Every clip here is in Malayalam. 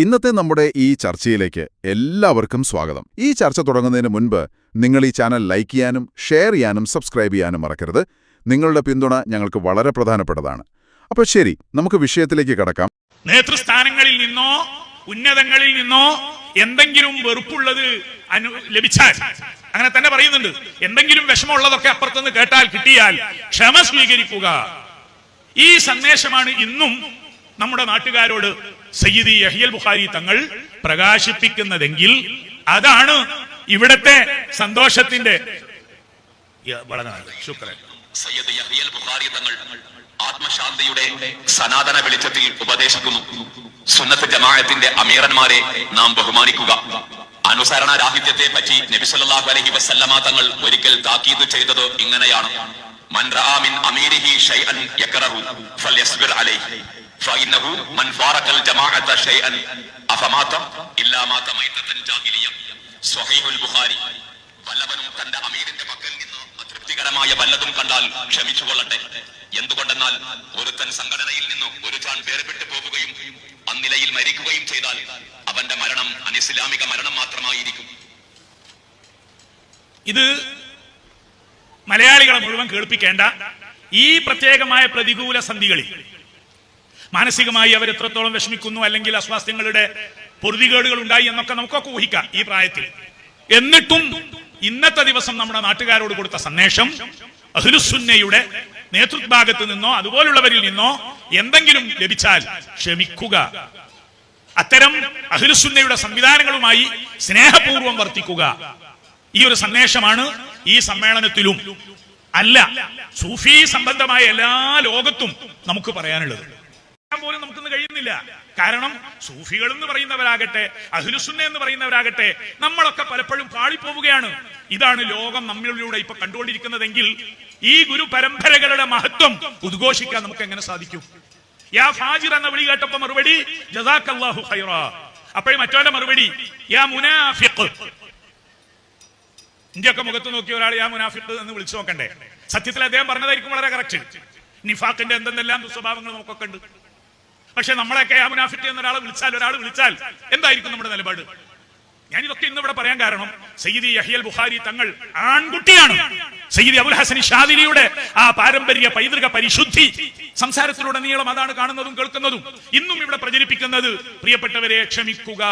ഇന്നത്തെ നമ്മുടെ ഈ ചർച്ചയിലേക്ക് എല്ലാവർക്കും സ്വാഗതം. ഈ ചർച്ച തുടങ്ങുന്നതിന് മുൻപ് നിങ്ങൾ ഈ ചാനൽ ലൈക്ക് ചെയ്യാനും ഷെയർ ചെയ്യാനും സബ്സ്ക്രൈബ് ചെയ്യാനും മറക്കരുത്. നിങ്ങളുടെ പിന്തുണ ഞങ്ങൾക്ക് വളരെ പ്രധാനപ്പെട്ടതാണ്. അപ്പോൾ ശരി നമുക്ക് വിഷയത്തിലേക്ക് കടക്കാം. നേതൃസ്ഥാനങ്ങളിൽ നിന്നോ ഉന്നതങ്ങളിൽ നിന്നോ എന്തെങ്കിലും വെറുപ്പുള്ളത് ലഭിച്ചാൽ അങ്ങനെ തന്നെ പറയുന്നുണ്ട് എന്തെങ്കിലും വിഷമമുള്ളതൊക്കെ അപ്പുറത്തുനിന്ന് കേട്ടാൽ കിട്ടിയാൽ ക്ഷമ സ്വീകരിക്കുക. ഈ സന്ദേശമാണ് ഇന്നും നമ്മുടെ നാട്ടുകാരോട് സയ്യിദി യഹിയൽ ബുഖാരി തങ്ങൾ പ്രകാശിപ്പിക്കുന്നതെങ്കിൽ അതാണ് ഇവിടത്തെ സന്തോഷത്തിന്റെ സയ്യദ് യഹ്യൽ ബുഖാരി തങ്ങൾ ആത്മശാന്തിയുടെ സനാതന വെളിച്ചത്തിൽ ഉപദേശിക്കുന്നു. സുന്നത്ത് ജമാഅത്തിന്റെ അമീറന്മാരെ നാം ബഹുമാനിക്കുക. അനുസരണ രാഹിത്യത്തെ പറ്റി നബി അലഹി വസല്ലമ തങ്ങൾ ഒരിക്കൽ താക്കീത് ചെയ്തത് ഇങ്ങനെയാണ്. മൻ അമീരിഹി ഷൈഅൻ അലൈഹി. വല്ലവനും തന്റെ അമീറിന്റെ പക്കൽ നിന്ന് അതൃപ്തികരമായ വല്ലതും കണ്ടാൽ ക്ഷമിച്ചു കൊള്ളട്ടെ എന്തുകൊണ്ടെന്നാൽ ഒരുത്തൻ സംഘടനയിൽ നിന്ന് ഒരു ചാൺ വേർപെട്ടു പോവുകയും അന്നിലയിൽ മരിക്കുകയും ചെയ്താൽ അവന്റെ മരണം അനിസ്ലാമിക മരണം മാത്രമായിരിക്കും. ഇത് മലയാളികളെ മുഴുവൻ കേൾപ്പിക്കേണ്ട ഈ പ്രത്യേകമായ പ്രതികൂല സന്ധികളിൽ മാനസികമായി അവർ എത്രത്തോളം വിഷമിക്കുന്നു അല്ലെങ്കിൽ അസ്വാസ്ഥ്യങ്ങളുടെ പൊറുതികേടുകൾ ഉണ്ടായി എന്നൊക്കെ നമുക്കൊക്കെ ഊഹിക്കാം ഈ പ്രായത്തിൽ. എന്നിട്ടും ഇന്നത്തെ ദിവസം നമ്മുടെ നാട്ടുകാരോട് കൊടുത്ത സന്ദേശം അഹ്ലുസുന്നയുടെ നേതൃത്വഭാഗത്ത് നിന്നോ അതുപോലുള്ളവരിൽ നിന്നോ എന്തെങ്കിലും ലഭിച്ചാൽ ക്ഷമിക്കുക. അത്തരം അഹ്ലുസുന്നയുടെ സംവിധാനങ്ങളുമായി സ്നേഹപൂർവം വർത്തിക്കുക. ഈ ഒരു സന്ദേശമാണ് ഈ സമ്മേളനത്തിലും അല്ല സൂഫി സംബന്ധമായ എല്ലാ ലോകത്തും നമുക്ക് പറയാനുള്ളത്. പോലും നമുക്കിന്ന് കഴിയുന്നില്ല. കാരണം സൂഫികൾ എന്ന് പറയുന്നവരാകട്ടെ അഹ്ലുസുന്ന എന്ന് പറയുന്നവരാകട്ടെ നമ്മളൊക്കെ പലപ്പോഴും പാളിപ്പോവുകയാണ്. ഇതാണ് ലോകം നമ്മളിലൂടെ ഇപ്പൊ കണ്ടുകൊണ്ടിരിക്കുന്നതെങ്കിൽ ഈ ഗുരു പരമ്പരകളുടെ മഹത്വം ഉദ്ഘോഷിക്കാൻ നമുക്ക് എങ്ങനെ സാധിക്കും? യാ ഫാജിർ എന്ന വിളി കേട്ടപ്പോ മറുപടി ഖൈറ. അപ്പോഴും മറ്റവന്റെ മറുപടി യാ മുനാഫിഖ്. ഇന്ത്യയൊക്കെ മുഖത്ത് നോക്കിയ ഒരാൾ യാ മുനാഫിഖ് എന്ന് വിളിച്ചു നോക്കണ്ടേ? സത്യത്തിൽ അദ്ദേഹം പറഞ്ഞതായിരിക്കും വളരെ കറക്റ്റ് നിഫാഖിന്റെ എന്തെന്നെല്ലാം ദുസ്വഭാവങ്ങൾ നമുക്കൊക്കെ ഉണ്ട്. പക്ഷെ നമ്മളൊക്കെ യാ മുനാഫിഖ് എന്നൊരാളെ വിളിച്ചാൽ ഒരാൾ വിളിച്ചാൽ എന്തായിരിക്കും നമ്മുടെ നിലപാട്? ഞാൻ ഇതൊക്കെ ഇന്ന് ഇവിടെ പറയാൻ കാരണം സയ്യിദി യഹിയൽ ബുഹാരി തങ്ങൾ ആൺകുട്ടിയാണ്. സയ്യിദി അബുൽ ഹസൻ ഷാദിലിയുടെ ആ പാരമ്പര്യ പൈതൃക പരിശുദ്ധി സംസാരത്തിലൂടെ നീളം അതാണ് കാണുന്നതും കേൾക്കുന്നതും ഇന്നും ഇവിടെ പ്രചരിപ്പിക്കുന്നത് പ്രിയപ്പെട്ടവരെ ക്ഷമിക്കുക.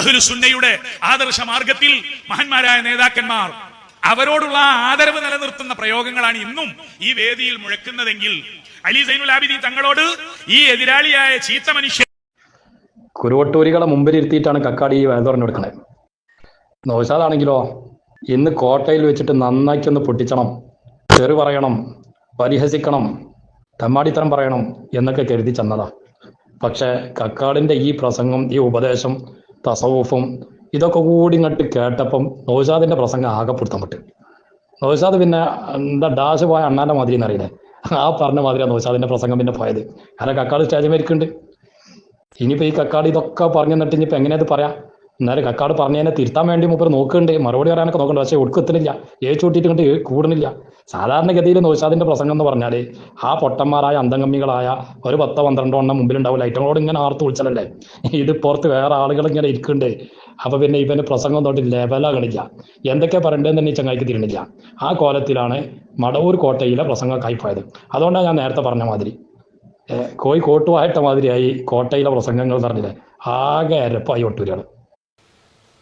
അഹ്ലു സുന്നയുടെ ആദർശ മാർഗത്തിൽ മഹന്മാരായ നേതാക്കന്മാർ അവരോടുള്ള ആദരവ് നിലനിർത്തുന്ന പ്രയോഗങ്ങളാണ് ഇന്നും ഈ വേദിയിൽ മുഴക്കുന്നതെങ്കിൽ അലി സൈനുൽ ആബിദി തങ്ങളോട് ഈ എതിരാളിയായ ചീത്ത മനുഷ്യൻ കുരുവട്ടൂരികളെ മുമ്പിലിരുത്തിയിട്ടാണ് കക്കാടി ഈ പറഞ്ഞു കൊടുക്കണത് നൗഷാദാണെങ്കിലോ ഇന്ന് കോട്ടയിൽ വെച്ചിട്ട് നന്നാക്കി ഒന്ന് പൊട്ടിച്ചണം ചെറു പറയണം പരിഹസിക്കണം തമ്മാടിത്തരം പറയണം എന്നൊക്കെ കരുതി ചെന്നതാ. പക്ഷെ കക്കാടിന്റെ ഈ പ്രസംഗം ഈ ഉപദേശം തസവൂഫും ഇതൊക്കെ കൂടി ഇങ്ങോട്ട് കേട്ടപ്പം നൗഷാദിന്റെ പ്രസംഗം ആകെ പിടുത്തം വിട്ട് നൗഷാദ് പിന്നെ എന്താ ഡാഷ് പോയ അണ്ണാന്റെ മാതിരി എന്നറിയില്ലേ? ആ പറഞ്ഞ മാതിരിയാണ് അതിന്റെ പ്രസംഗം പിന്നെ പോയത്. കാരണം കക്കാട് സ്റ്റേജ് മരിക്കുന്നുണ്ട് ഇനിയിപ്പോ ഈ കക്കാട് ഇതൊക്കെ പറഞ്ഞു തന്നിട്ട് ഇനിയിപ്പോ എങ്ങനെ അത് പറയാം? എന്നാലും കക്കാട് പറഞ്ഞതിനെ തിരുത്താൻ വേണ്ടി മൂപ്പർ നോക്കുന്നുണ്ട്. മറുപടി പറയാനൊക്കെ നോക്കണ്ട പക്ഷെ ഒടുക്കത്തിനില്ല ഏ കൂട്ടിയിട്ട് കണ്ട് കൂടുന്നില്ല. സാധാരണഗതിയിൽ നോശാദിന്റെ പ്രസംഗം എന്ന് പറഞ്ഞാൽ ആ പൊട്ടന്മാരായ അന്തംഗമ്മികളായ ഒരു പത്തോ പന്ത്രണ്ടോ എണ്ണം മുമ്പിലുണ്ടാവില്ല ഐറ്റങ്ങളോട് ഇങ്ങനെ ആർത്ത് വിളിച്ചാലല്ലേ? ഇത് പുറത്ത് വേറെ ആളുകൾ ഇങ്ങനെ ഇരിക്കുന്നുണ്ട്. അപ്പൊ പിന്നെ ഇവന് പ്രസംഗം തൊട്ട് ലെവലാകണില്ല എന്തൊക്കെ പറയണ്ടെന്ന് തന്നെ ചങ്ങായിക്ക് തിരിയണില്ല. ആ കോലത്തിലാണ് മടവൂർ കോട്ടയിലെ പ്രസംഗക്കായി പോയത്. അതുകൊണ്ടാണ് ഞാൻ നേരത്തെ പറഞ്ഞ മാതിരി. കോഴിക്കോട്ടുമായിട്ട മാതിരിയായി കോട്ടയിലെ പ്രസംഗങ്ങൾ പറഞ്ഞില്ലേ. ആകെ അരപ്പായി ഒട്ടൂരാണ്.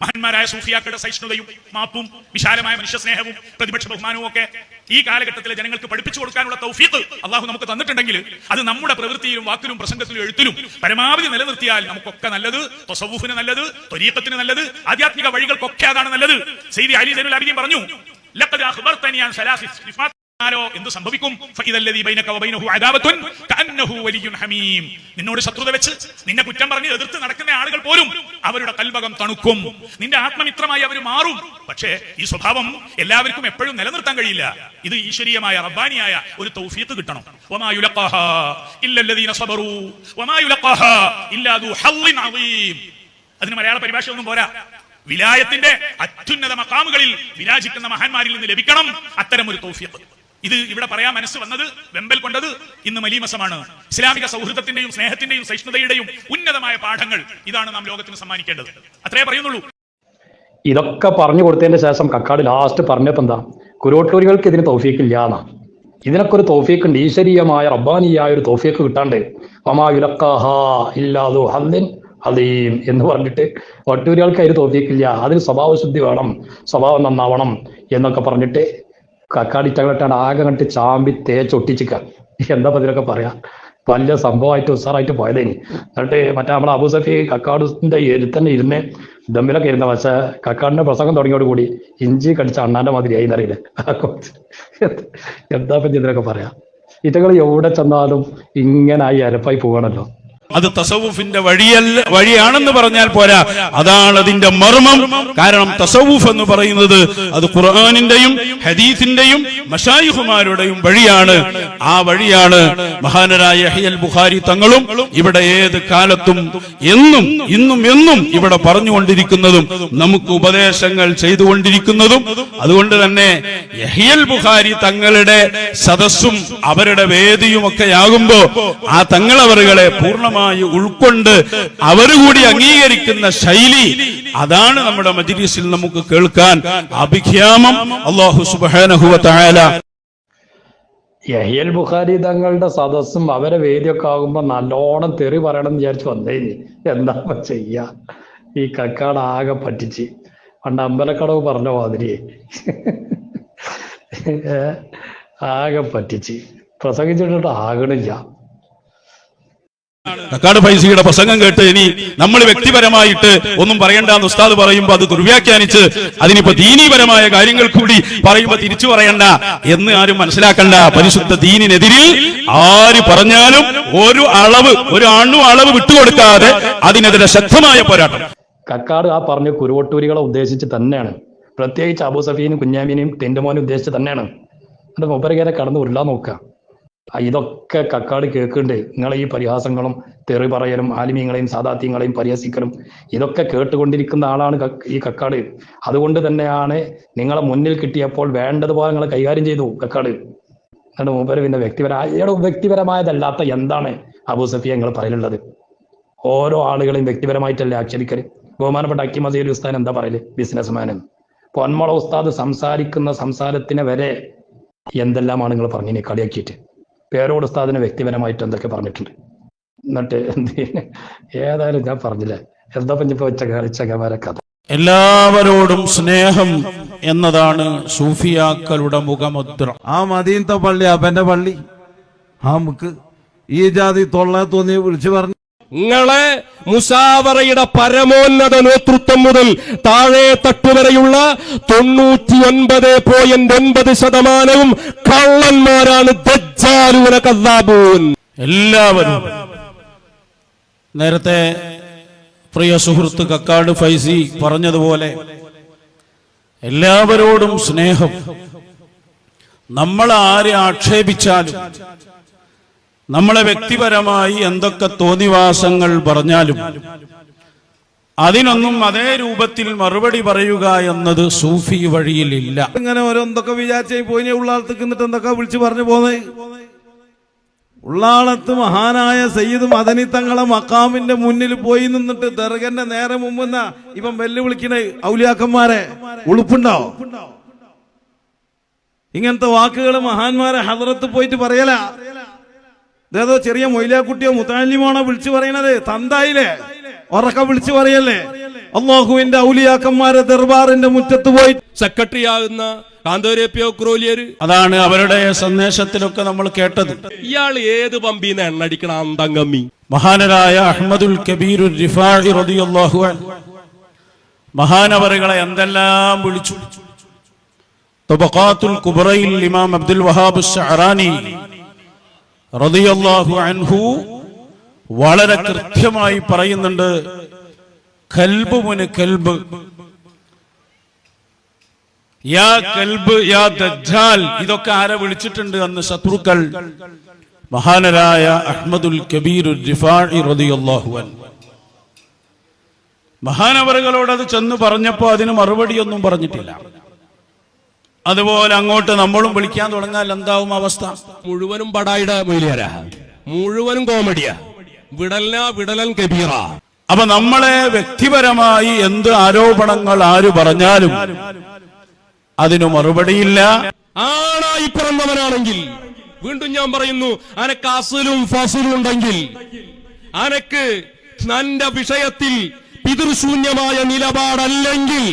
മഹാന്മാരായ സൂഫിയാക്കളുടെ സഹിഷ്ണുതയും മാപ്പും വിശാലമായ മനുഷ്യ സ്നേഹവും പ്രതിപക്ഷ ബഹുമാനവും ഒക്കെ ഈ കാലഘട്ടത്തിലെ ജനങ്ങൾക്ക് പഠിപ്പിച്ചു കൊടുക്കാനുള്ള തൗഫീഖ് അള്ളാഹു നമുക്ക് തന്നിട്ടുണ്ടെങ്കിൽ അത് നമ്മുടെ പ്രവൃത്തിയിലും വാക്കിലും പ്രസംഗത്തിലും എഴുത്തിലും പരമാവധി നിലനിർത്തിയാൽ നമുക്കൊക്കെ നല്ലത് തൊസവൂഫിന് നല്ലത് തൊരീക്കത്തിന് നല്ലത് ആധ്യാത്മിക വഴികൾക്കൊക്കെ അതാണ് നല്ലത്. സെയ്ദി അലി സൈനുൽ അബിദീൻ പറഞ്ഞു ആരോ എന്ത് സംഭവിക്കും? നിന്നോട് ശത്രുത വെച്ച് നിന്നെ കുറ്റം പറഞ്ഞ് എതിർത്ത് നടക്കുന്ന ആളുകൾ പോലും അവരുടെ കൽവകം തണുക്കും. നിന്റെ ആത്മമിത്രമായി അവർ മാറും. പക്ഷേ ഈ സ്വഭാവം എല്ലാവർക്കും എപ്പോഴും നിലനിർത്താൻ കഴിയില്ല. ഇത് ഈശ്വരീയമായ റബ്ബാനിയായ ഒരു തൗഫീത്ത് കിട്ടണം. അതിന് മലയാള പരിഭാഷ ഒന്നും പോരാ. വിലായത്തിന്റെ അത്യുന്നത മക്കാമുകളിൽ വിരാജിക്കുന്ന മഹാന്മാരിൽ നിന്ന് ലഭിക്കണം അത്തരം ഒരു തൗഫീഖ്. ഇത് ഇവിടെ പറയാൻ മനസ്സ് വന്നത് വെമ്പൽ കൊണ്ടത് ഇന്ന് മലീമസമാണ്. ഇസ്ലാമിക സൗഹൃദത്തിന്റെയും സ്നേഹത്തിന്റെയും സഹിഷ്ണുതയുടെയും ഉന്നതമായ പാഠങ്ങൾ ഇതാണ് നാം ലോകത്തിന് സമ്മാനിക്കേണ്ടത്. അത്രേ പറയുന്നുള്ളൂ. ഇതൊക്കെ പറഞ്ഞു കൊടുത്തതിന്റെ ശേഷം കക്കാട് ലാസ്റ്റ് പറഞ്ഞപ്പോ എന്താ? കുരോട്ടൂരികൾക്ക് ഇതിന് തൗഫീക്കില്ല എന്നാ. ഇതിനൊക്കെ ഒരു തോഫീക്ക് ഉണ്ട്. ഈശ്വരീയമായ റബ്ബാനിയായ ഒരു തോഫീക്ക് കിട്ടാണ്ട്. അതീം എന്ന് പറഞ്ഞിട്ട് ഒട്ടൂരികൾക്ക് അതിന് തോഫീക്കില്ല അതിന് സ്വഭാവശുദ്ധി വേണം. സ്വഭാവം നന്നാവണം എന്നൊക്കെ പറഞ്ഞിട്ട് കക്കാടിറ്റകളിട്ടാണ് ആകെ കണ്ടിട്ട് ചാമ്പി തേച്ചൊട്ടിച്ചിക്ക എന്താ പതിലൊക്കെ പറയാ? വലിയ സംഭവമായിട്ട് ഉസാറായിട്ട് പോയതേനി. എന്നിട്ട് മറ്റേ നമ്മളെ അബുസഫി കക്കാടിന്റെ തന്നെ ഇരുന്ന് ദമ്മിലൊക്കെ ഇരുന്ന പക്ഷെ കക്കാടിന്റെ പ്രസംഗം തുടങ്ങിയോട് കൂടി ഇഞ്ചി കടിച്ച അണ്ണാന്റെ മാതിരി ആയി എന്നറിയില്ല? എന്താ പറ്റി ഇതിനൊക്കെ പറയാ? ഇറ്റകൾ എവിടെ ചെന്നാലും ഇങ്ങനെ അരപ്പായി പോകണല്ലോ അത് തസവുഫിന്റെ വഴിയല്ല വഴിയാണെന്ന് പറഞ്ഞാൽ പോരാ. അതാണ് അതിന്റെ മർമ്മം. കാരണം തസവുഫ് എന്ന് പറയുന്നത് അത് ഖുർആാനിന്റെയും ഹദീസിന്റെയും മഷായിഹുമാരുടെയും വഴിയാണ്. ആ വഴിയാണ് മഹാനരായ ഹയൽ ബുഖാരി തങ്ങളും ഇവിടെ ഏത് കാലത്തും എന്നും ഇന്നും എന്നും ഇവിടെ പറഞ്ഞുകൊണ്ടിരിക്കുന്നതും നമുക്ക് ഉപദേശങ്ങൾ ചെയ്തുകൊണ്ടിരിക്കുന്നതും. അതുകൊണ്ട് തന്നെ യഹിയൽ ബുഖാരി തങ്ങളുടെ സദസ്സും അവരുടെ വേദിയും ഒക്കെ ആകുമ്പോ ആ തങ്ങളവറുകളെ പൂർണമായി ഉൾക്കൊണ്ട് അവരുകൂടി അംഗീകരിക്കുന്ന ശൈലി അതാണ് നമ്മുടെ മജ്ലിസിൽ നമുക്ക് കേൾക്കാൻ അഭിഖ്യാമം. അള്ളാഹു സുബാനഹുവ തായാല യഹിയൽ ബുഖാരി തങ്ങളുടെ സദസ്സും അവരെ വേദിയൊക്കെ ആകുമ്പോ നല്ലോണം തെറി പറയണം എന്ന് വിചാരിച്ചു വന്നേനി എന്താ ചെയ്യ ചെയ്യാ? ഈ കക്കാട് ആകെ പറ്റിച്ച്. പണ്ട് അമ്പലക്കടവ് പറഞ്ഞ മാതിരിയെ ആകെ പറ്റിച്ച്. പ്രസംഗിച്ചിട്ട് ആകണില്ല. കക്കാട് ഫൈസിയുടെ പ്രസംഗം കേട്ട് ഇനി നമ്മൾ വ്യക്തിപരമായിട്ട് ഒന്നും പറയണ്ടെന്ന് ഉസ്താദ് പറയുമ്പോൾ അത് ദുർവ്യാഖ്യാനിച്ച് അതിനിപ്പോ ദീനീപരമായ കാര്യങ്ങൾ കൂടി പറയുമ്പോ തിരിച്ചു പറയണ്ട എന്ന് ആരും മനസ്സിലാക്കണ്ട. പരിശുദ്ധ ദീനിനെതിരിൽ ആര് പറഞ്ഞാലും ഒരു അളവ് ഒരു അണു അളവ് വിട്ടുകൊടുക്കാതെ അതിനെതിരെ ശക്തമായ പോരാട്ടം. കക്കാട് ആ പറഞ്ഞ കുരുവട്ടൂരികളെ ഉദ്ദേശിച്ച് തന്നെയാണ്. പ്രത്യേകിച്ച് അബു സഫീനും കുഞ്ഞാമീനെയും ടെന്റുമോനും ഉദ്ദേശിച്ച് തന്നെയാണ്. അത് മുപ്പരകരെ കടന്നു ഉരുളാൻ നോക്കുക. ഇതൊക്കെ കക്കാട് കേൾക്കുന്നുണ്ട് നിങ്ങളെ ഈ പരിഹാസങ്ങളും തെറി പറയലും ആലിമീങ്ങളെയും സാധാത്യങ്ങളെയും പരിഹസിക്കലും ഇതൊക്കെ കേട്ടുകൊണ്ടിരിക്കുന്ന ആളാണ് ഈ കക്കാട്. അതുകൊണ്ട് തന്നെയാണ് നിങ്ങളെ മുന്നിൽ കിട്ടിയപ്പോൾ വേണ്ടതുപോലെ നിങ്ങളെ കൈകാര്യം ചെയ്തു കക്കാട്. എന്നിട്ട് മൂപ്പര് പിന്നെ വ്യക്തിപര അയാളുടെ വ്യക്തിപരമായതല്ലാത്ത എന്താണ് അബൂ സഫിയ നിങ്ങൾ പറയലുള്ളത്? ഓരോ ആളുകളെയും വ്യക്തിപരമായിട്ടല്ലേ ആക്ഷേപിക്കൽ? ബഹുമാനപ്പെട്ട അക്കിം മസീൽ ഉസ്താൻ എന്താ പറയൽ? ബിസിനസ്മാനും. പൊന്മള ഉസ്താദ് സംസാരിക്കുന്ന സംസാരത്തിന് വരെ എന്തെല്ലാമാണ് നിങ്ങൾ പറഞ്ഞു കളിയാക്കിയിട്ട്? പേരോട് ഉസ്താദിന് വ്യക്തിപരമായിട്ട് എന്തൊക്കെ പറഞ്ഞിട്ടുണ്ട്? എന്നിട്ട് എന്ത്? ഏതായാലും ഞാൻ പറഞ്ഞില്ലേ? എന്താ പഞ്ഞിപ്പോ ചകമാരെ കഥ? എല്ലാവരോടും സ്നേഹം എന്നതാണ് സൂഫിയാക്കളുടെ മുഖമുദ്ര. ആ മദീനത്തെ പള്ളി അപ്പന്റെ പള്ളി. ആ മുക്ക് ഈ ജാതി തൊള്ള തോന്നി വിളിച്ചു പറഞ്ഞു. നിങ്ങളെ മുസാവറയുടെ പരമോന്നത നേതൃത്വം മുതൽ താഴെ തട്ടുവരെയുള്ള തൊണ്ണൂറ്റി ഒൻപത് പോയിന്റ് ഒൻപത് ശതമാനവും കള്ളന്മാരാണ് എല്ലാവരും. നേരത്തെ പ്രിയ സുഹൃത്ത് കക്കാട് ഫൈസി പറഞ്ഞതുപോലെ എല്ലാവരോടും സ്നേഹം. നമ്മൾ ആരെ ആക്ഷേപിച്ചാലും നമ്മളെ വ്യക്തിപരമായി എന്തൊക്കെ തോന്നിവാസങ്ങൾ പറഞ്ഞാലും അതിനൊന്നും അതേ രൂപത്തിൽ മറുപടി പറയുക എന്നത് സൂഫി വഴിയിലില്ല. ഇങ്ങനെ ഓരോന്തൊക്കെ വിചാരിച്ചായി പോയി ഉള്ളാളത്തേക്ക് എന്നിട്ട് എന്തൊക്കെ വിളിച്ചു പറഞ്ഞു പോന്നേ? ഉള്ളാളത്ത് മഹാനായ സയ്യിദ് മദനി തങ്ങളെ മക്കാമിന്റെ മുന്നിൽ പോയി നിന്നിട്ട് ദർഗന്റെ നേരെ മുമ്പെന്ന ഇവൻ വെല്ലുവിളിക്കണ ഔലിയാക്കന്മാരെ ഉളുപ്പുണ്ടോ? ഇങ്ങനത്തെ വാക്കുകൾ മഹാന്മാരെ ഹദറത്ത് പോയിട്ട് പറയല. ഇതേതോ ചെറിയ മൊയിലാക്കുട്ടിയോ മുത്താലിമാണോ വിളിച്ചു പറയണത്? തന്തായില്ലേ? ഉറക്ക വിളിച്ചു പറയല്ലേ? അള്ളാഹുവിന്റെ ഔലിയാക്കന്മാരെ ദർബാറിന്റെ മുറ്റത്ത് പോയി സെക്രട്ടറി ആകുന്ന കാന്തോരേപ്പിയോ ക്രോലിയര്. അതാണ് അവരുടെ സന്ദേശത്തിലൊക്കെ നമ്മൾ കേട്ടത്. ഇയാൾ ഏത് പമ്പീന്ന് എണ്ണടിക്കണ അന്തങ്കമ്മി മഹാനരായ അഹമ്മദുൽ കബീർ റിഫാഇ റളിയല്ലാഹു അൻഹു. മഹാനവറുകളെ എന്തെല്ലാം വിളിച്ചു? തബഖാത്തുൽ കുബ്രയിൽ ഇമാം അബ്ദുൽ വഹാബ് ഷഅറാനി റളിയല്ലാഹു അൻഹു വളരെ കൃത്യമായി പറയുന്നുണ്ട്. കൽബ് മുന് കൽബ്. യാ കൽബ് യാ ദജ്ജാൽ. ഇതൊക്കെ ആരെ വിളിച്ചിട്ടുണ്ട് അന്ന് ശത്രുക്കൾ? മഹാനരായ അഹ്മദുൽ കബീർ മഹാനവറുകളോട് അത് ചെന്ന് പറഞ്ഞപ്പോ അതിന് മറുപടിയൊന്നും പറഞ്ഞിട്ടില്ല. അതുപോലെ അങ്ങോട്ട് നമ്മളും വിളിക്കാൻ തുടങ്ങാൻ എന്താവും അവസ്ഥ? മുഴുവനും പടായിട മൊയിലിയാരാ? മുഴുവനും കോമഡിയാ. വിടല വിടലൻ കബീറ അപ്പൊ നമ്മളെ വ്യക്തിപരമായി എന്ത് ആരോപണങ്ങൾ ആര് പറഞ്ഞാലും അതിനു മറുപടിയില്ല. ആണായി പിറന്നവനാണെങ്കിൽ വീണ്ടും ഞാൻ പറയുന്നു അനക്ക് അസുലും ഫസുലും ഉണ്ടെങ്കിൽ അനക്ക് നന്റെ വിഷയത്തിൽ പിതൃശൂന്യമായ നിലപാടല്ലെങ്കിൽ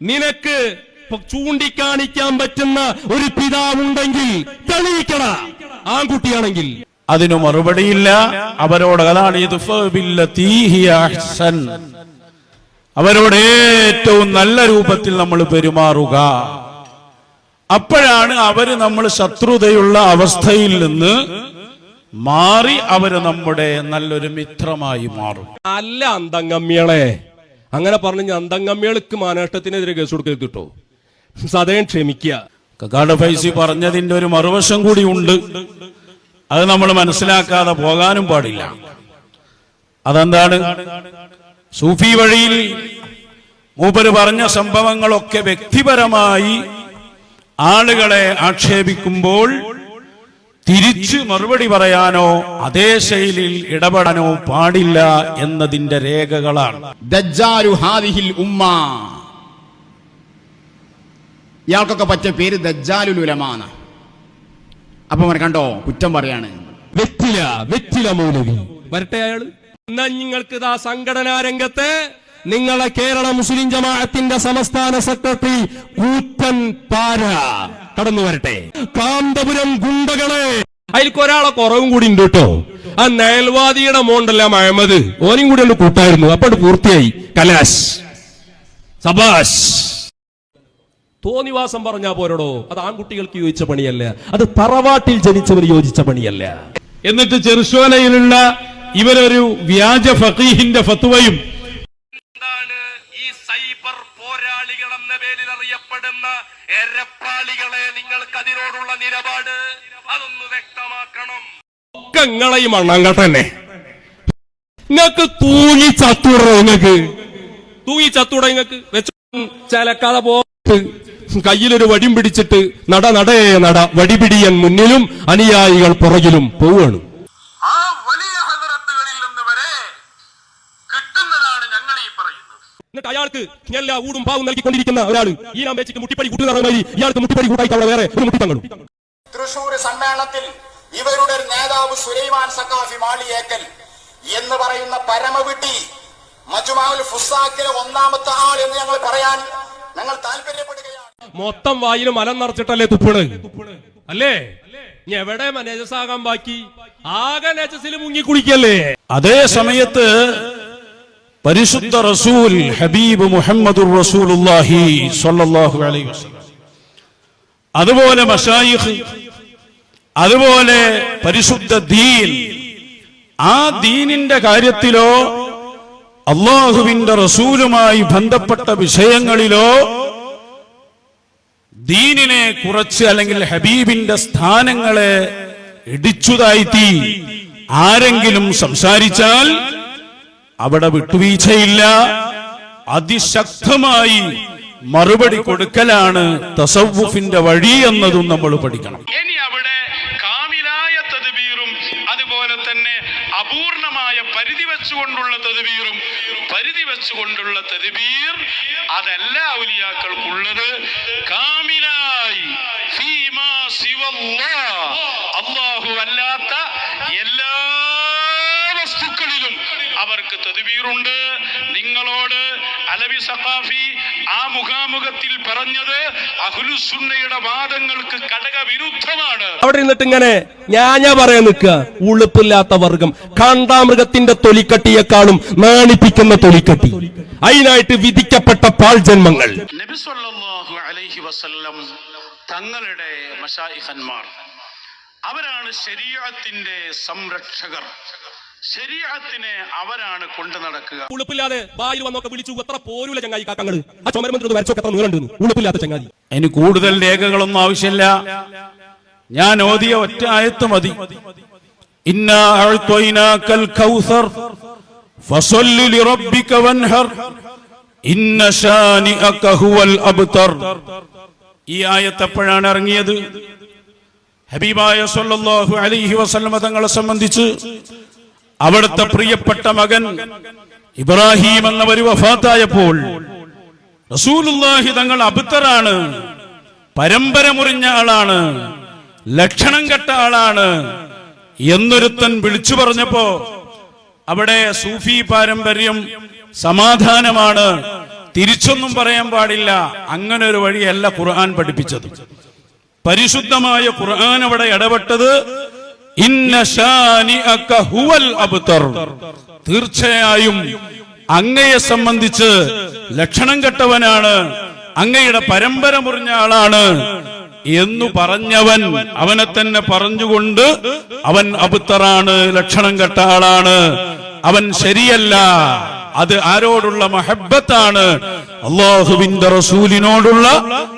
നിനക്ക് ചൂണ്ടിക്കാണിക്കാൻ പറ്റുന്ന ഒരു പിതാവുണ്ടെങ്കിൽ തെളിയിക്കണ ആൺകുട്ടിയാണെങ്കിൽ. അതിനു മറുപടിയില്ല. അവരോട് അതാണ്. അവരോട് ഏറ്റവും നല്ല രൂപത്തിൽ നമ്മൾ പെരുമാറുക. അപ്പോഴാണ് അവർ നമ്മൾ ശത്രുതയുള്ള അവസ്ഥയിൽ നിന്ന് മാറി അവർ നമ്മുടെ നല്ലൊരു മിത്രമായി മാറും. അല്ല അന്തംഗമ്മികളെ അങ്ങനെ പറഞ്ഞ അന്തംഗമ്മികൾക്ക് മാനേഷ്ടത്തിനെതിരെ കേസ് കൊടുക്കരുത് കേട്ടോ. സദയം ക്ഷമിക്കുക. കക്കാട് ഫൈസി പറഞ്ഞതിന്റെ ഒരു മറുവശം കൂടി ഉണ്ട്. അത് നമ്മൾ മനസ്സിലാക്കാതെ പോകാനും പാടില്ല. അതെന്താണ്? സൂഫി വഴിയിൽ മൂപ്പര് പറഞ്ഞ സംഭവങ്ങളൊക്കെ വ്യക്തിപരമായി ആളുകളെ ആക്ഷേപിക്കുമ്പോൾ തിരിച്ച് മറുപടി പറയാനോ അതേ ശൈലിയിൽ ഇടപെടാനോ പാടില്ല എന്നതിന്റെ രേഖകളാണ്. ഉമ്മ. ഇയാൾക്കൊക്കെ പറ്റിയ പേര് ദജ്ജാലുൽ ഉലമാന അപ്പൊ അവൻ കണ്ടോ കുറ്റം പറയാണ്. വെറ്റില വെറ്റില മൗലവി. വരട്ടെ അയാൾ. എന്നാ നിങ്ങൾക്ക് ഇതാ സംഘടനാ രംഗത്തെ നിങ്ങളെ കേരള മുസ്ലിം ജമാഅത്തിന്റെ സംസ്ഥാന സെക്രട്ടറി കൂറ്റൻ പാര. കടന്നു വരട്ടെ. കാന്തപുരം ഗുണ്ടകളെ. അതിൽക്ക് ഒരാളെ കുറവും കൂടി ഉണ്ട് കേട്ടോ. ആ നയൽവാദിയുടെ മോണ്ടല്ല അഹമ്മദ് ഓനും കൂടി ഒന്ന് കൂട്ടായിരുന്നു. അപ്പോൾ പൂർത്തിയായി. കലാശ്. സബാഷ്. തോന്നിവാസം പറഞ്ഞാ പോരടോ. അത് ആൺകുട്ടികൾക്ക് യോജിച്ച പണിയല്ല. അത് തറവാട്ടിൽ ജനിച്ചവർ യോജിച്ച പണിയല്ല. എന്നിട്ട് ചെറുശോലയിലുള്ള ഇവരൊരു വ്യാജ ഫഖീഹിന്റെ ഫത്വയും എന്താണ് ഈ സൈബർ പോരാളികൾ എന്ന പേരിൽ അറിയപ്പെടുന്ന എരപ്പാളികളെ നിങ്ങൾക്ക് അതിനോടുള്ള നിലപാട്? അതൊന്ന് വ്യക്തമാക്കണം. ഒക്കെ തൂങ്ങി ചത്തൂടോ നിങ്ങക്ക് തൂങ്ങി ചത്തൂട നിങ്ങക്ക് വെച്ച ചലക്കാതെ പോയിട്ട് കയ്യിലൊരു വടിയും പിടിച്ചിട്ട് നട നടേ നട വടിപിടിയൻ മുന്നിലും അനുയായികൾ പുറകിലും പോവാണ് ആ വലിയ ഹദറത്തുകളിൽ നിന്ന് വരെ കിട്ടുന്നതാണ് ഞങ്ങൾ ഈ പറയുന്നത്. എന്നിട്ട് അയാൾക്ക് എല്ലാ ഊടും പാവും നൽകിക്കൊണ്ടിരിക്കുന്ന ഒരാൾ ഈ നാം വെച്ചിട്ട് മുട്ടിപ്പടി കൂട്ടുകാരമായി ഇയാൾക്ക് മുട്ടിപ്പടി കൂട്ടായിട്ട് വേറെ ഒരു മുട്ടിത്തങ്ങളും. തൃശൂർ സമ്മേളനത്തിൽ ഇവരുടെ നേതാവ് സുലൈമാൻ സക്കാഫി മാളിയേക്കൽ എന്ന് പറയുന്ന പരമവിട്ടി മജുമാവുൽ ഫുസാക്കിലെ ഒന്നാമത്തെ ആൾ എന്ന് ഞങ്ങൾ പറയാൻ ഞങ്ങൾ താല്പര്യപ്പെടുകയാണ്. മൊത്തം വായിൽ മലം നിറച്ചിട്ടല്ലേ തുപ്പണ് അല്ലേ? ഇനി എവിടെ നജസാകാൻ ബാക്കി? ആകെ നജസിൽ മുങ്ങി കുളിക്കല്ലേ? അതേ സമയത്ത് പരിശുദ്ധ റസൂൽ ഹബീബ് മുഹമ്മദ് റസൂലുള്ളാഹി സ്വല്ലല്ലാഹു അലൈഹി വസല്ലം. അതുപോലെ മഷായിഖ് അതുപോലെ പരിശുദ്ധ ദീൻ. ആ ദീനിന്റെ കാര്യത്തിലോ അള്ളാഹുവിന്റെ റസൂലുമായി ബന്ധപ്പെട്ട വിഷയങ്ങളിലോ ദീനിനെ കുറച്ച് അല്ലെങ്കിൽ ഹബീബിന്റെ സ്ഥാനങ്ങളെ ഇടിച്ചുതായി തീ ആരെങ്കിലും സംസാരിച്ചാൽ അവിടെ വിട്ടുവീഴ്ചയില്ല. അതിശക്തമായി മറുപടി കൊടുക്കലാണ് തസവുഫിന്റെ വഴി എന്നതും നമ്മൾ പഠിക്കണം. അതുപോലെ തന്നെ അപൂർണമായ പരിധി വെച്ചുകൊണ്ടുള്ള തെരുവീറും പരിധി വെച്ചുകൊണ്ടുള്ള തെരുവീർ അതല്ല ഔലിയാക്കൾക്കുള്ളത്. കാമിലായി. അല്ലാഹു അല്ലാത്ത എല്ലാ വസ്തുക്കളിലും അവർക്ക് തെരുവീറുണ്ട്. നിങ്ങളോട് അലവി സഖാഫി ആ മുഖാമുഖത്തിൽ പറഞ്ഞത് അഹുലുസുന്നയുടെ വാദങ്ങൾക്ക് ഘടകവിരുദ്ധമാണ് അവിടെ ഇരുന്നിട്ട് ഇങ്ങനെ ഞാൻ ഞാൻ പറയാൻ നിൽക്കുക. ഉളുപ്പില്ലാത്ത വർഗം കാണ്ടാമൃഗത്തിന്റെ തൊലിക്കട്ടിയെക്കാളും നാണിപ്പിക്കുന്ന തൊലിക്കട്ടി. അതിനായിട്ട് വിധിക്കപ്പെട്ട പാൽ ജന്മങ്ങൾ. അലൈഹി വസല്ലം തങ്ങളുടെ മഷായിഖന്മാർ അവരാണ് ശരീരത്തിന്റെ സംരക്ഷകർ. ശരീഅത്തിനെ അവരാണ് കൊണ്ടു നടക്കുക. ഉളുപ്പില്ലാതെ വായിൽ വന്നൊക്കെ വിളിച്ചു എത്ര പോരൂല ചങ്ങായി കാക്കങ്ങൾ? ആ ചുമരമന്ത്രി വരച്ചൊക്കെ എത്ര നീളുണ്ട് ഉളുപ്പില്ലാത്ത ചങ്ങാതി. ഇനി കൂടുതൽ രേഖകളൊന്നും ആവശ്യമില്ല. ഞാൻ ഓതിയ ഒറ്റ ആയത്ത് മതി. ഇന്നാ അഅ്തൈനാക്കൽ കൗസർ ഫസല്ലി ലിറബ്ബിക വൻഹർ ഇന്ന ശാനിഅക ഹുവൽ അബ്തർ. ഈ ആയത്തെപ്പോഴാണ് ഇറങ്ങിയത്? ഹബീബായ സല്ലല്ലാഹു അലൈഹി വസല്ലമ തങ്ങളെ സംബന്ധിച്ച് അവിടുത്തെ പ്രിയപ്പെട്ട മകൻ ഇബ്രാഹിം എന്നവർ വഫാത്തായപ്പോൾ റസൂലുള്ളാഹി തങ്ങൾ അബുത്തറാണ് പരമ്പര മുറിഞ്ഞ ആളാണ് ലക്ഷണം കെട്ട ആളാണ് എന്നൊരുത്തൻ വിളിച്ചു പറഞ്ഞപ്പോ അവിടെ സൂഫി പാരമ്പര്യം സമാധാനമാണ് തിരിച്ചൊന്നും പറയാൻ പാടില്ല അങ്ങനെ ഒരു വഴിയല്ല ഖുർആൻ പഠിപ്പിച്ചത്. പരിശുദ്ധമായ ഖുർആൻ അവിടെ ഇടപെട്ടത് തീർച്ചയായും അങ്ങയെ സംബന്ധിച്ച് ലക്ഷണം കെട്ടവനാണ് അങ്ങയുടെ പരമ്പര മുറിഞ്ഞ ആളാണ് എന്നു പറഞ്ഞവൻ അവനെ തന്നെ പറഞ്ഞുകൊണ്ട് അവൻ അബുത്തറാണ് ലക്ഷണം കെട്ട ആളാണ്. അവൻ ശരിയല്ല അത് ആരോടുള്ള മഹബത്താണ് അള്ളാഹുവിന്റെ റസൂലിനോടുള്ള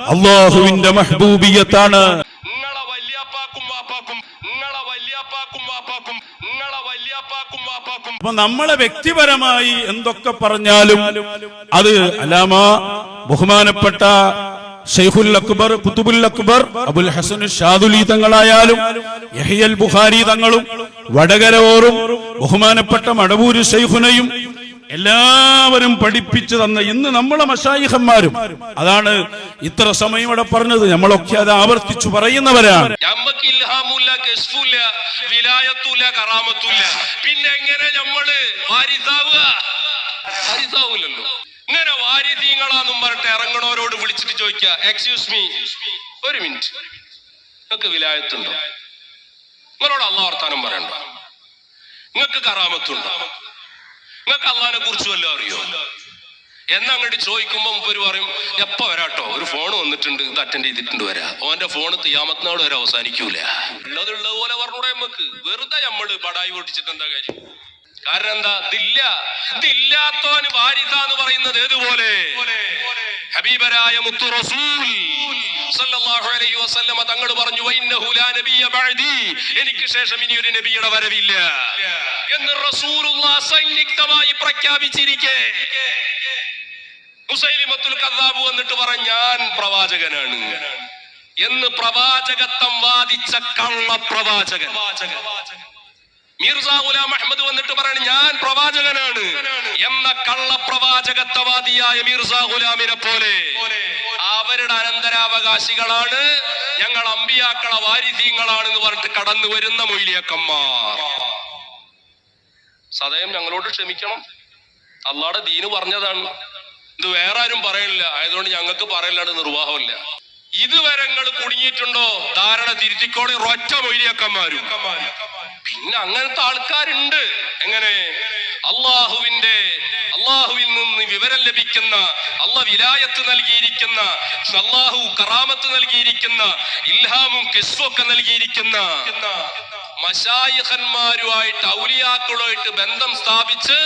അള്ളാഹുവിന്റെ മഹബൂബിയത്താണ്. നിങ്ങളെ വല്യാപ്പാക്കും വാപ്പാക്കും അപ്പൊ നമ്മളെ വ്യക്തിപരമായി എന്തൊക്കെ പറഞ്ഞാലും അത് അലാമ ബഹുമാനപ്പെട്ട ഷെയ്ഖുൽ അക്ബർ കുത്തുബുൽ അക്ബർ അബുൽ ഹസൻ ഷാദുലി തങ്ങളായാലും യഹിയൽ ബുഖാരി തങ്ങളും വടകരോറും ബഹുമാനപ്പെട്ട മടവൂര് ഷെയ്ഖുനയും എല്ലാവരും പഠിപ്പിച്ചു തന്ന ഇന്ന് നമ്മളെ മഷായിഹന്മാരും. അതാണ് ഇത്ര സമയം ഇവിടെ പറഞ്ഞത്. നമ്മളൊക്കെ അത് ആവർത്തിച്ചു പറയുന്നവരാണ്. പിന്നെ എങ്ങനെ നമ്മൾ വാരിസാവുക? വാരിസാവൂലല്ലോ. ഇങ്ങനെ വാരിതീങ്ങളാന്നും പറഞ്ഞിട്ട് ഇറങ്ങണവരോട് വിളിച്ചിട്ട് ചോദിക്കുക എക്സ്ക്യൂസ് മീ ഒരു മിനിറ്റ് നിങ്ങൾക്ക് വിലായത്തുണ്ടോ? നിങ്ങളോട് അള്ളാഹ് പറയണ്ടോ? നിങ്ങൾക്ക് കറാമത്തുണ്ടോ? നിങ്ങൾക്ക് അള്ളാഹിനെ കുറിച്ച് വല്ലതും അറിയോ? എന്നങ്ങോട്ട് ചോദിക്കുമ്പോ മുപ്പര് പറയും എപ്പ വരാട്ടോ? ഒരു ഫോൺ വന്നിട്ടുണ്ട് ഇത് അറ്റൻഡ് ചെയ്തിട്ടുണ്ട് വരാ. ഓന്റെ ഫോൺ തിയാമത്തിനോട് വരെ അവസാനിക്കൂല. ഉള്ളത് ഉള്ളത് പോലെ പറഞ്ഞൂടെ നമുക്ക് വെറുതെ നമ്മൾ ബടായി പൊട്ടിച്ചിട്ട് എന്താ കാര്യം? കാരണം എന്താ? ഇതില്ല. ഇതില്ലാത്തോന് വാരിത എന്ന് പറയുന്നത് ഏതുപോലെ? ഹബീബരായ മുത്തു റസൂൽ സല്ലല്ലാഹു അലൈഹി വസല്ലമ തങ്ങൾ പറഞ്ഞു വൈന്നഹു ലാ നബിയ ബഅദി. എനിക്ക് ശേഷം ഇനി ഒരു നബിയുടെ വരവില്ല. എന്ന് റസൂലുള്ളാഹി സംയുക്തമായി പ്രഖ്യാപിച്ചിരിക്കെ. മുസൈലിമത്തുൽ കദ്ദാബ് വന്നിട്ട് പറഞ്ഞ ഞാൻ പ്രവാചകനാണ്. എന്ന് പ്രവാചകത്വം വാദിച്ച കള്ള പ്രവാചകൻ മീർസ ഗുലാം അഹമ്മദ് വന്നിട്ട് പറയണ ഞാൻ പ്രവാചകനാണ്. എന്ന കള്ള പ്രവാചകത്വവാദിയായ മീർസ ഗുലാമിനെ പോലെ. അവരുടെ അനന്തരാവകാശികളാണ് ഞങ്ങൾ അമ്പിയാക്കളെ വാരിധീങ്ങളാണെന്ന് പറഞ്ഞിട്ട് കടന്നു വരുന്ന മൊയ്ലിയക്കന്മാർ. സദയം ഞങ്ങളോട് ക്ഷമിക്കണം. അള്ളാടെ ദീന് പറഞ്ഞതാണ്. ഇത് വേറെ ആരും പറയണില്ല. ആയതുകൊണ്ട് ഞങ്ങൾക്ക് പറയില്ലാണ്ട് നിർവാഹമില്ല. ഇതുവരെ നിങ്ങൾ കുടുങ്ങിയിട്ടുണ്ടോ? ധാരണ തിരുത്തിക്കോടി ഒറ്റ മൊയ്ലിയക്കന്മാരും. പിന്നെ അങ്ങനത്തെ ആൾക്കാരുണ്ട്. എങ്ങനെ? അള്ളാഹുവിന്റെ അള്ളാഹുവിൽ നിന്ന് വിവരം ലഭിക്കുന്ന അള്ള വിലായത്ത് നൽകിയിരിക്കുന്ന അള്ളാഹു കറാമത്ത് നൽകിയിരിക്കുന്ന ഇൽഹാമും കെസ്വൊക്കെ നൽകിയിരിക്കുന്ന മശായിഹന്മാരുമായിട്ട് ഔലിയാക്കളുമായിട്ട് ബന്ധം സ്ഥാപിച്ച്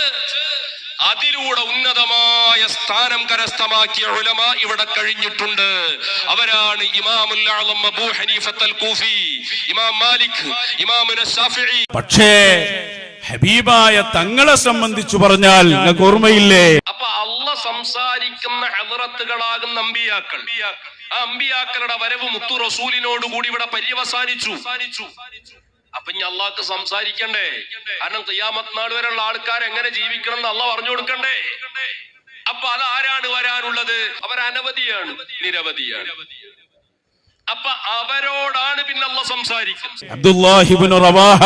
അതിലൂടെ ഉന്നതമായ സ്ഥാനം കരസ്ഥമാക്കിയ ഉലമ ഇവിടെ കഴിഞ്ഞിട്ടുണ്ട്. അവരാണ് ഇമാമുൽ അബൂ ഹനീഫത്തൽ കൂഫി ഇമാം മാലിക് ഇമാമുന പക്ഷേ ഹബീബായ തങ്ങളെ സംബന്ധിച്ചു പറഞ്ഞാൽ നിങ്ങൾക്ക് ഓർമ്മയില്ലേ? അപ്പൊ അല്ല സംസാരിക്കുന്ന ഹദറത്തുകളാകുന്ന അമ്പിയാക്കൾ. ആ അമ്പിയാക്കളുടെ വരവ് മുത്തു റസൂലിനോട് കൂടി ഇവിടെ പര്യവസാനിച്ചു. അപ്പൊ ഇനി അള്ളാഹ്ക്ക് സംസാരിക്കണ്ടേ? കാരണം തയ്യാമത്ത് നാൾ വരെയുള്ള ആൾക്കാർ എങ്ങനെ ജീവിക്കണം എന്ന് അള്ള പറഞ്ഞു കൊടുക്കണ്ടേ? അപ്പൊ അത് ആരാണ് വരാനുള്ളത്? അവർ അനവധിയാണ് നിരവധിയാണ്. അപ്പൊ അവരോടാണ് പിന്നെ അള്ള സംസാരിക്കുന്നത്. അബ്ദുല്ലാഹിബ്നു റവാഹ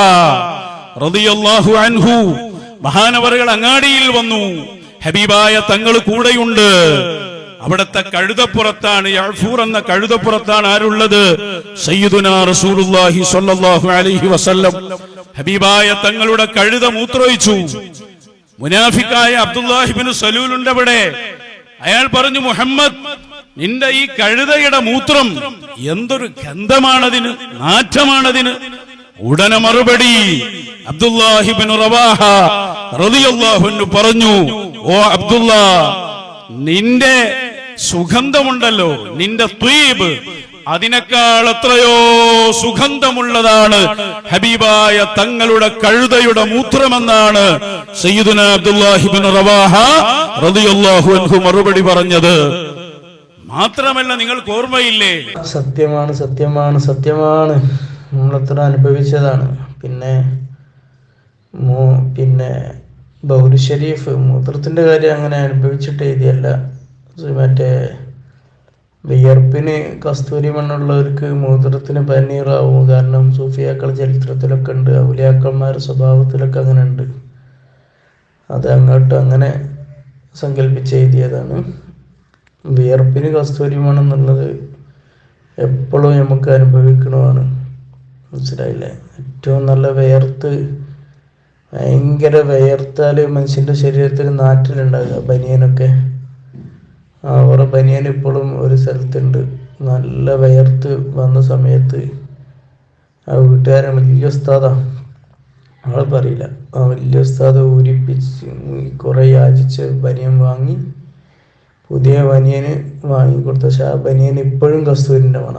റളിയല്ലാഹു അൻഹു മഹാനവറുകൾ അങ്ങാടിയിൽ വന്നു. ഹബീബായ തങ്ങൾ കൂടെയുണ്ട്. അവിടത്തെ കഴുതപ്പുറത്താണ് യഅ്ഫൂർ എന്ന കഴുതപ്പുറത്താണ് ആരുള്ളത്? സയ്യിദുനാ റസൂലുള്ളാഹി സ്വല്ലല്ലാഹു അലൈഹി വസല്ലം. ഹബീബായ തങ്ങളുടെ കഴുത മൂത്രോയിച്ചു മുനാഫിക്കായ അബ്ദുല്ലാഹിബിന് സലൂലുണ്ട് അവിടെ. അയാൾ പറഞ്ഞു മുഹമ്മദ് നിന്റെ ഈ കഴുതയുടെ മൂത്രം എന്തൊരു ഗന്ധമാണതിന്? നാറ്റമാണതിന്? ഉടനെ മറുപടി അബ്ദുല്ലാഹിബിൻ റവാഹ റളിയല്ലാഹു പറഞ്ഞു ഓ അബ്ദുല്ല നിന്റെ സുഗന്ധമുണ്ടല്ലോ. നിന്റെ ത്വീബ് അതിനേക്കാൾ എത്രയോ സുഗന്ധമുള്ളതാണ്. ഹബീബായ തങ്ങളുടെ കഴുതയുടെ മൂത്രമെന്നാണ് സയ്യിദുന അബ്ദുല്ലാഹിബിൻ റവാഹ റളിയല്ലാഹു അൻഹു മറുപടി പറഞ്ഞത്. മാത്രമല്ല നിങ്ങൾക്ക് ഓർമ്മയില്ലേ? സത്യമാണ് സത്യമാണ് സത്യമാണ്. നമ്മളത്ര അനുഭവിച്ചതാണ്. പിന്നെ പിന്നെ ബൗരി ഷരീഫ് മൂത്രത്തിന്റെ കാര്യം അങ്ങനെ അനുഭവിച്ചിട്ട് എഴുതിയല്ല. മറ്റേ വിയർപ്പിന് കസ്തൂരി മണ്ണുള്ളവർക്ക് മൂത്രത്തിന് പനീറാവും കാരണം സൂഫിയാക്കൾ ചരിത്രത്തിലൊക്കെ ഉണ്ട്. ഔലിയാക്കന്മാരുടെ സ്വഭാവത്തിലൊക്കെ അങ്ങനെ ഉണ്ട്. അത് അങ്ങോട്ട് അങ്ങനെ സങ്കല്പിച്ച് എഴുതിയതാണ്. വിയർപ്പിന് കസ്തൂരി മണ്ണെന്നുള്ളത് എപ്പോഴും നമുക്ക് അനുഭവിക്കണമാണ് മനസ്സിലായില്ലേ? ഏറ്റവും നല്ല വിയർത്ത് ഭയങ്കര വിയർത്താൽ മനുഷ്യന്റെ ശരീരത്തിൽ നാറ്റിലുണ്ടാകുക ബനിയനൊക്കെ. അവരുടെ ബനിയൻ ഇപ്പോഴും ഒരു സ്ഥലത്തുണ്ട്. നല്ല വയർത്ത് വന്ന സമയത്ത് ആ വീട്ടുകാരൻ വലിയ ഉസ്താദാ. ആളെ പറയില്ല. ആ വലിയ ഉസ്താദ് ഊരിപ്പിച്ച് കുറേ യാചിച്ച് ബനിയൻ വാങ്ങി പുതിയ ബനിയന് വാങ്ങിക്കൊടുത്ത പക്ഷെ ആ ബനിയൻ ഇപ്പോഴും കസ്തൂരിന്റെ മണ.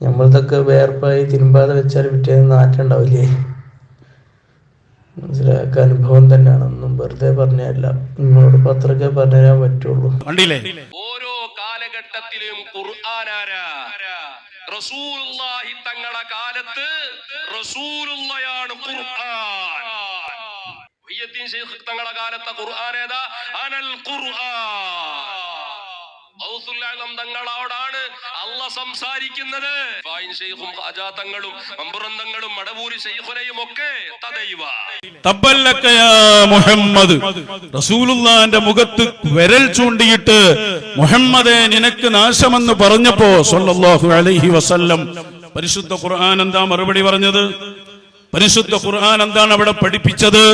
നമ്മളതൊക്കെ വേർപ്പായി തിരുമ്പാതെ വെച്ചാൽ പിറ്റേന്ന് നാറ്റുണ്ടാവില്ലേ മനസ്സിലാക്കുക അനുഭവം തന്നെയാണ്. ഒന്നും വെറുതെ പറഞ്ഞല്ല നിങ്ങളോട് പത്രമൊക്കെ പറഞ്ഞുതരാൻ പറ്റുള്ളൂ. കണ്ടില്ലേ? ഓരോ കാലഘട്ടത്തിലും റസൂലുള്ളാഹി തങ്ങളെ കാലത്ത് റസൂലുള്ളയാണ് ഖുർആൻ. തങ്ങളെ കാലത്തെ ഖുർആൻ ഏതാ? അനൽ ഖുർആൻ. തങ്ങളോടാണ് അല്ല സംസാരിക്കുന്നത്. അജാതങ്ങളും ശൈഖും ഖാജാ തങ്ങളും മടവൂരി ശൈഖുലയും ഒക്കെ തദൈവ. മുഹമ്മദ്. റസൂലുള്ളാന്റെ മുഖത്ത് വിരൽ ചൂണ്ടിയിട്ട് മുഹമ്മദേ നിനക്ക് നാശമെന്ന് പറഞ്ഞപ്പോ സല്ലല്ലാഹു അലൈഹി വസല്ലം പരിശുദ്ധ ഖുർആൻ എന്താ മറുപടി പറഞ്ഞത്? പരിശുദ്ധ ഖുർആൻ എന്താണ് അവിടെ പഠിപ്പിച്ചത്?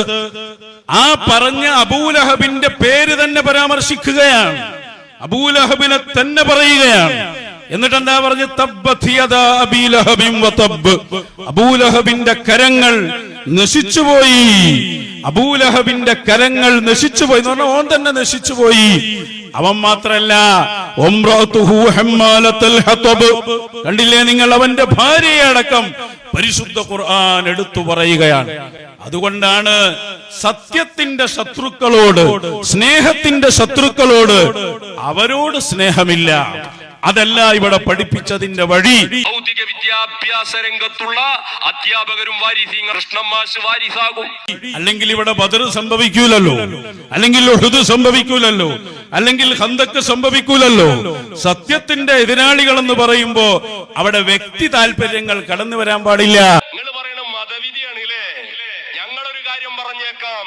ആ പറഞ്ഞ അബൂലഹബിന്റെ പേര് തന്നെ പരാമർശിക്കുകയാണ്. അബൂലഹബിനെ തന്നെ പറയുകയാണ്. എന്നിട്ട് എന്താ പറഞ്ഞു അബൂലഹബിന്റെ കരങ്ങൾ നശിച്ചുപോയി അബൂലഹബിന്റെ കരങ്ങൾ നശിച്ചുപോയി എന്ന് പറഞ്ഞാൽ ഓൻ തന്നെ നശിച്ചുപോയി അവൻ മാത്രല്ല. കണ്ടില്ലേ നിങ്ങൾ അവന്റെ ഭാര്യയെ അടക്കം? പരിശുദ്ധ ഖുർആൻ എടുത്തു പറയുകയാണ്. അതുകൊണ്ടാണ് സത്യത്തിന്റെ ശത്രുക്കളോട് സ്നേഹത്തിന്റെ ശത്രുക്കളോട് അവരോട് സ്നേഹമില്ല. അതല്ല ഇവിടെ പഠിപ്പിച്ചതിന്റെ വഴി. ഭൗതിക വിദ്യാഭ്യാസ രംഗത്തുള്ള അധ്യാപകരും വാരിസീങ്ങൾ കൃഷ്ണമാശ് വാരിസാകും. അല്ലെങ്കിൽ ഇവിടെ ബദർ സംഭവിക്കൂലല്ലോ. അല്ലെങ്കിൽ ഒഴുതു സംഭവിക്കൂലല്ലോ. അല്ലെങ്കിൽ ഹന്തക്ക് സംഭവിക്കൂലല്ലോ. സത്യത്തിന്റെ എതിരാളികൾ എന്ന് പറയുമ്പോ അവിടെ വ്യക്തി താല്പര്യങ്ങൾ കടന്നു വരാൻ പാടില്ല. നിങ്ങൾ പറയണ മതവിധിയാണല്ലേ ഞങ്ങളൊരു കാര്യം പറഞ്ഞേക്കാം.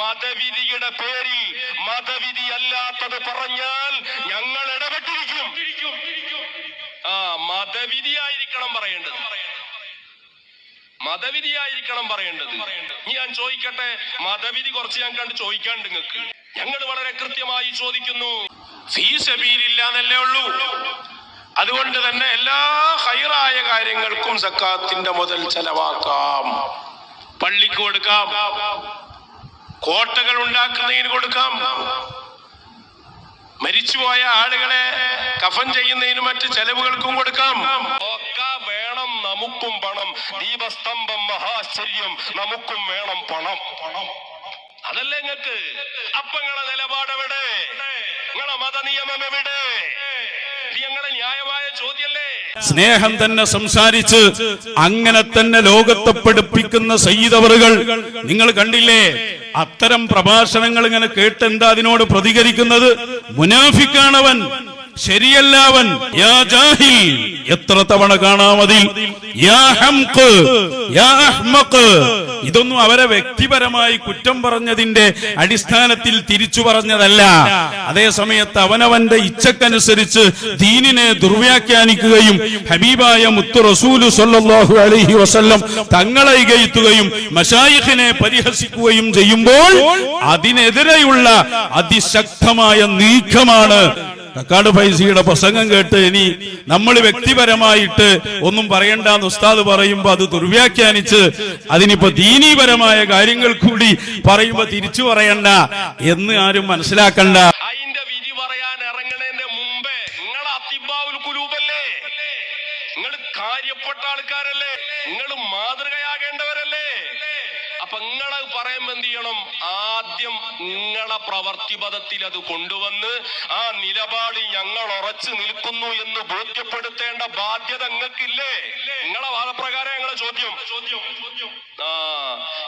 മതവിധിയുടെ പേരിൽ മതവിധി അല്ലാത്തത് പറഞ്ഞാൽ ഞങ്ങൾ ഇടപെട്ടിരിക്കും ആ മതവിധിയായിരിക്കണം പറയേണ്ടത്. മതവിധിയായിരിക്കണം പറയേണ്ടത്. ഇനി ഞാൻ ചോദിക്കട്ടെ? മതവിധി കുറച്ച് ഞാൻ കണ്ട് ചോദിക്കാണ്ട് നിങ്ങൾക്ക്. ഞങ്ങൾ വളരെ കൃത്യമായി ചോദിക്കുന്നു. ഫീസബീലില്ല എന്നല്ലേ ഉള്ളൂ. അതുകൊണ്ട് തന്നെ എല്ലാ ഹൈറായ കാര്യങ്ങൾക്കും സക്കാത്തിന്റെ മുതൽ ചെലവാക്കാം. പള്ളിക്ക് കൊടുക്കാം. കോട്ടകൾ ഉണ്ടാക്കുന്നതിന് കൊടുക്കാം. മരിച്ചുപോയ ആളുകളെ കഫൻ ചെയ്യുന്നതിന് മറ്റ് ചെലവുകൾക്കും കൊടുക്കാം. ഒക്കെ വേണം നമുക്കും പണം. ദീപസ്തംഭം മഹാശ്ചര്യം. നമുക്കും വേണം പണം. പണം. അതല്ലേ നിങ്ങക്ക് അപ്പങ്ങളെ നിലപാടെവിടെ നിങ്ങളെ മതനിയമം എവിടെ? ഞങ്ങളെ ന്യായമായ ചോദ്യല്ലേ സ്നേഹം തന്നെ സംസാരിച്ച് അങ്ങനെ തന്നെ ലോകത്തെ പഠിപ്പിക്കുന്ന സയ്യിദവറുകൾ നിങ്ങൾ കണ്ടില്ലേ? അത്തരം പ്രഭാഷണങ്ങൾ ഇങ്ങനെ കേട്ട് എന്താ അതിനോട് പ്രതികരിക്കുന്നത്? മുനാഫിക്കാണവൻ. ശരിയല്ലവൻ യാ ജാഹിൽ. എത്ര തവണ കാണാമതിൽ യാ ഹംഖ്. യാ അഹ്മഖ്. ഇതൊന്നും അവരെ വ്യക്തിപരമായി കുറ്റം പറഞ്ഞതിന്റെ അടിസ്ഥാനത്തിൽ തിരിച്ചു പറഞ്ഞതല്ല. അതേ സമയത്ത് അവനവന്റെ ഇച്ഛക്കനുസരിച്ച് ദീനിനെ ദുർവ്യാഖ്യാനിക്കുകയും ഹബീബായ മുത്തു റസൂൽ സല്ലല്ലാഹു അലഹി വസല്ലം തങ്ങളെ ഇകയത്തുകയും മഷായിഖിനെ പരിഹസിക്കുകയും ചെയ്യുമ്പോൾ അതിനെതിരെയുള്ള അതിശക്തമായ നീക്കമാണ് കക്കാട് ഫൈസിയുടെ പ്രസംഗം കേട്ട് ഇനി നമ്മൾ വ്യക്തിപരമായിട്ട് ഒന്നും പറയണ്ടെന്ന് ഉസ്താദ് പറയുമ്പോ അത് ദുർവ്യാഖ്യാനിച്ച് അതിനിപ്പോ ദീനീപരമായ കാര്യങ്ങൾ കൂടി പറയുമ്പോ തിരിച്ചു പറയണ്ട എന്ന് ആരും മനസ്സിലാക്കണ്ട. അതിന്റെ വിധി പറയാൻ ഇറങ്ങണേന്റെ മുമ്പേ നിങ്ങൾ അത്തിബാവുൽ കുലൂബല്ലേ? നിങ്ങൾ കാര്യപ്പെട്ട ആൾക്കാരല്ലേ? നിങ്ങൾ മാതൃകയാകേണ്ടവരല്ലേ? അപ്പൊ നിങ്ങളെ പറയുമ്പോ എന്ത് ചെയ്യണം? ആദ്യം നിങ്ങളെ പ്രവർത്തിപഥത്തിൽ അത് കൊണ്ടുവന്ന് ആ നിലപാടിൽ ഞങ്ങൾ ഉറച്ചു നിൽക്കുന്നു എന്ന് ബോധ്യപ്പെടുത്തേണ്ട ബാധ്യത നിങ്ങൾക്കില്ലേ? നിങ്ങളെ വാദപ്രകാരം ഞങ്ങളെ ചോദ്യം. ആ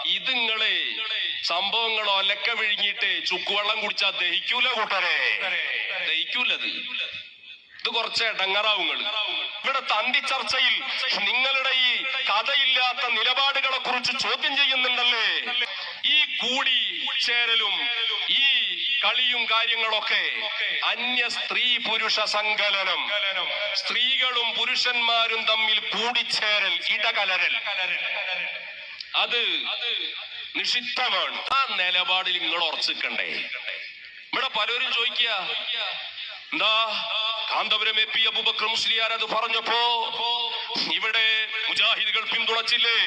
ഇത് നിങ്ങളെ സംഭവങ്ങളോ ഒലക്ക വിഴുങ്ങിയിട്ട് ചുക്കുവെള്ളം കുടിച്ചാൽ ദഹിക്കൂല കൂട്ടരെ? ദഹിക്കൂലത്. ഇത് കുറച്ച് ഇടങ്ങറാവും നിങ്ങൾ. ഇവിടെ തന്തി ചർച്ചയിൽ നിങ്ങളുടെ ഈ കഥയില്ലാത്ത നിലപാടുകളെ കുറിച്ച് ചോദ്യം ചെയ്യുന്നുണ്ടല്ലേ? ഈ കൂടി ചേരലും ഈ കളിയും കാര്യങ്ങളൊക്കെ അന്യ സ്ത്രീ പുരുഷ സങ്കലനം. സ്ത്രീകളും പുരുഷന്മാരും തമ്മിൽ കൂടിച്ചേരൽ ഇടകലരൽ. അത് നിഷിദ്ധമാണ്. ആ നിലപാടിൽ നിങ്ങൾ ഉറച്ചിക്കണ്ടേ. ഇവിടെ പലരും ചോദിക്കുക എന്താ കാന്തപുരം എ പി അബൂബക്കർ മുസ്ലിയാർ അത് പറഞ്ഞപ്പോ ഇവിടെ മുജാഹിദുകൾ പിന്തുണച്ചില്ലേ?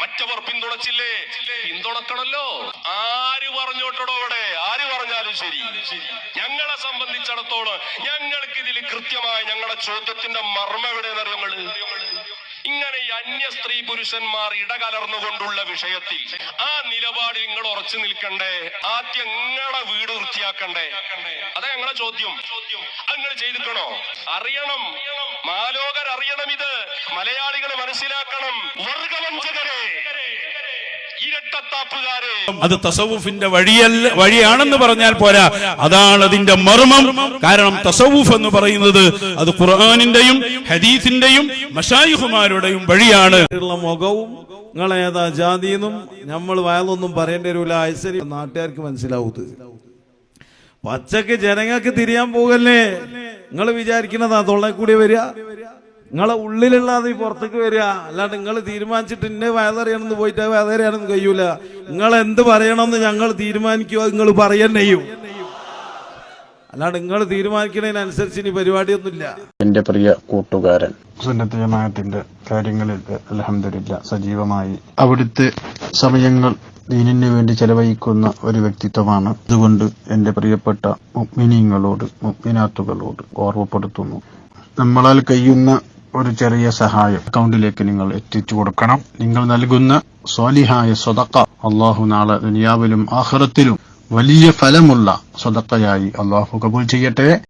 മറ്റവർ പിന്തുണച്ചില്ലേ? പിന്തുണക്കണല്ലോ. ആര് പറഞ്ഞോട്ടടോ ഇവിടെ? ആര് പറഞ്ഞാലും ശരി. ഞങ്ങളെ സംബന്ധിച്ചിടത്തോളം ഞങ്ങൾക്ക് ഇതിൽ കൃത്യമായ ഞങ്ങളുടെ ചോദ്യത്തിന്റെ മർമ്മ എവിടെ അറിയാം ഇങ്ങനെ അന്യ സ്ത്രീ പുരുഷന്മാർ ഇടകലർന്നുകൊണ്ടുള്ള വിഷയത്തിൽ ആ നിലപാട് നിങ്ങൾ ഉറച്ചു നിൽക്കണ്ടേ? ആദ്യം നിങ്ങളെ വീട് വൃത്തിയാക്കണ്ടേ? അതാ ഞങ്ങളെ ചോദ്യം. അത് നിങ്ങൾ ചെയ്തിക്കണോ അറിയണം. മാലോകർ അറിയണം ഇത് മലയാളികൾ മനസ്സിലാക്കണം. വർഗവഞ്ചകരെ. ഇരട്ടത്താപ്പുകാരെ. അത് തസവുഫിന്റെ വഴിയല്ല വഴിയാണെന്ന് പറഞ്ഞാൽ പോരാ. അതാണ് അതിന്റെ മർമ്മം. കാരണം തസവുഫ് എന്ന് പറയുന്നത് അത് ഖുർആാനിന്റെയും ഹദീസിന്റെയും മഷായിഹുമാരുടെയും വഴിയാണ്. മുഖവും നിങ്ങൾ ഏതാ ജാതിന്നും നമ്മൾ വയലൊന്നും പറയേണ്ടി വരില്ല ഐശ്വര്യ നാട്ടുകാർക്ക് മനസ്സിലാവൂ പച്ചക്ക് ജനങ്ങൾക്ക് തിരിയാൻ പോകല്ലേ? നിങ്ങൾ വിചാരിക്കുന്നതാ തൊള്ളേ കൂടി വരിക? നിങ്ങളെ ഉള്ളിലുള്ളത് ഈ പുറത്തേക്ക് വരിക. അല്ലാണ്ട് നിങ്ങൾ തീരുമാനിച്ചിട്ട് ഇന്നെ വേദറിയണമെന്ന് പോയിട്ട് വേദറിയാണെന്ന് കഴിയൂല. നിങ്ങൾ എന്ത് പറയണമെന്ന് ഞങ്ങൾ തീരുമാനിക്കുക നിങ്ങൾ പറയന്നെയും അല്ലാണ്ട് നിങ്ങൾ തീരുമാനിക്കുന്നതിനനുസരിച്ച് ഇനി പരിപാടിയൊന്നുമില്ല. എന്റെ പ്രിയ കൂട്ടുകാരൻ. സുന്നത്ത് ജമാഅത്തിന്റെ കാര്യങ്ങളിൽ അലഹമില്ല സജീവമായി. അവിടുത്തെ സമയങ്ങൾ ദീനിന് വേണ്ടി ചെലവഴിക്കുന്ന ഒരു വ്യക്തിത്വമാണ്. അതുകൊണ്ട് എന്റെ പ്രിയപ്പെട്ട മുഗ്മിനിയങ്ങളോട് മുഗ്മിനാത്തുകളോട് ഓർമ്മപ്പെടുത്തുന്നു. നമ്മളാൽ കഴിയുന്ന ഒരു ചെറിയ സഹായം അക്കൗണ്ടിലേക്ക് നിങ്ങൾ എത്തിച്ചു കൊടുക്കണം. നിങ്ങൾ നൽകുന്ന സ്വാലിഹായ സ്വതക്ക അള്ളാഹു നാളെ ദുനിയാവിലും ആഹ്റത്തിലും വലിയ ഫലമുള്ള സ്വതക്കയായി അള്ളാഹു കബൂൽ ചെയ്യട്ടെ.